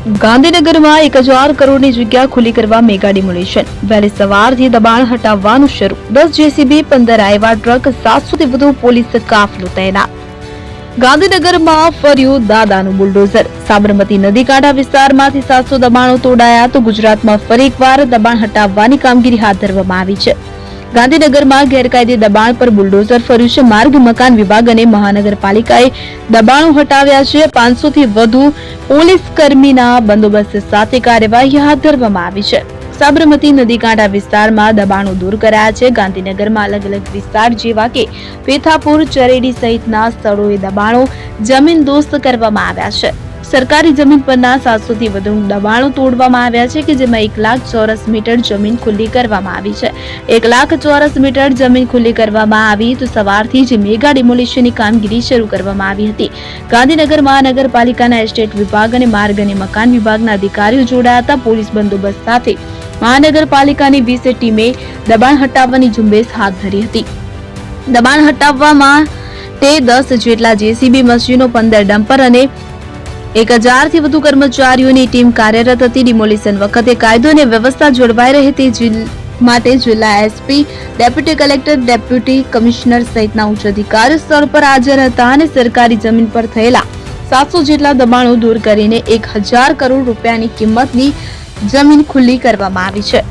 ગાંધીનગરમાં એક હજાર કરોડની જગ્યા ખુલ્લી કરવા મેગા ડિમોલિશન વહેલી સવારથી દબાણ હટાવવાનું શરૂ. દસ જેસીબી, પંદર આયવા ટ્રક, સાતસોથી વધુ પોલીસ કાફલો તૈનાત. ગાંધીનગરમાં ફર્યું દાદાનું બુલડોઝર. સાબરમતી નદી કાંઠા વિસ્તારમાંથી સાતસો દબાણો તોડાયા તો ગુજરાતમાં ફરી એકવાર દબાણ હટાવવાની કામગીરી હાથ ધરવામાં આવી છે. ગાંધીનગરમાં ગેરકાયદે દબાણ પર બુલડોઝર ફર્યું છે. માર્ગ, મકાન વિભાગ અને મહાનગરપાલિકાએ દબાણો હટાવ્યા છે. પાંચસોથી વધુ પોલીસ કર્મીના બંદોબસ્ત સાથે કાર્યવાહી હાથ ધરવામાં આવી છે. સાબરમતી નદીકાંઠા વિસ્તારમાં દબાણો દૂર કરાયા છે. ગાંધીનગરમાં અલગ અલગ વિસ્તાર જેવા કે પેથાપુર, ચરેડી સહિતના સ્થળોએ દબાણો જમીન દોસ્ત કરવામાં આવ્યા છે. સરકારી જમીન પરના સાતસોથી વધુ દબાણો તોડવામાં આવ્યા છે કે જેમાં એક લાખ ચોરસ મીટર જમીન ખુલ્લી કરવામાં આવી છે. એક લાખ ચોરસ મીટર જમીન ખુલ્લી કરવામાં આવી તો સવારથી જ મેગા ડિમોલિશનની કામગીરી શરૂ કરવામાં આવી હતી. ગાંધીનગર મહાનગરપાલિકાના એસ્ટેટ વિભાગ અને માર્ગ અને મકાન વિભાગના અધિકારીઓ જોડાયા હતા. પોલીસ બંદોબસ્ત સાથે મહાનગરપાલિકાની વીસ ટીમે દબાણ હટાવવાની ઝુંબેશ હાથ ધરી હતી. દબાણ હટાવવામાં તે દસ જેટલા જેસીબી મશીનો, પંદર ડમ્પર અને એક હજારથી વધુ કર્મચારીઓની ટીમ કાર્યરત હતી. ડિમોલિશન વખતે કાયદો અને વ્યવસ્થા જળવાઈ રહે તે માટે જિલ્લા SP deputy collector deputy commissioner સહિતના ઉચ્ચ અધિકારીઓ સ્થળ પર હાજર હતા અને સરકારી જમીન પર થયેલા સાતસો જેટલા દબાણો દૂર કરીને એક હજાર કરોડ રૂપિયાની કિંમતની જમીન ખુલ્લી કરવામાં આવી છે.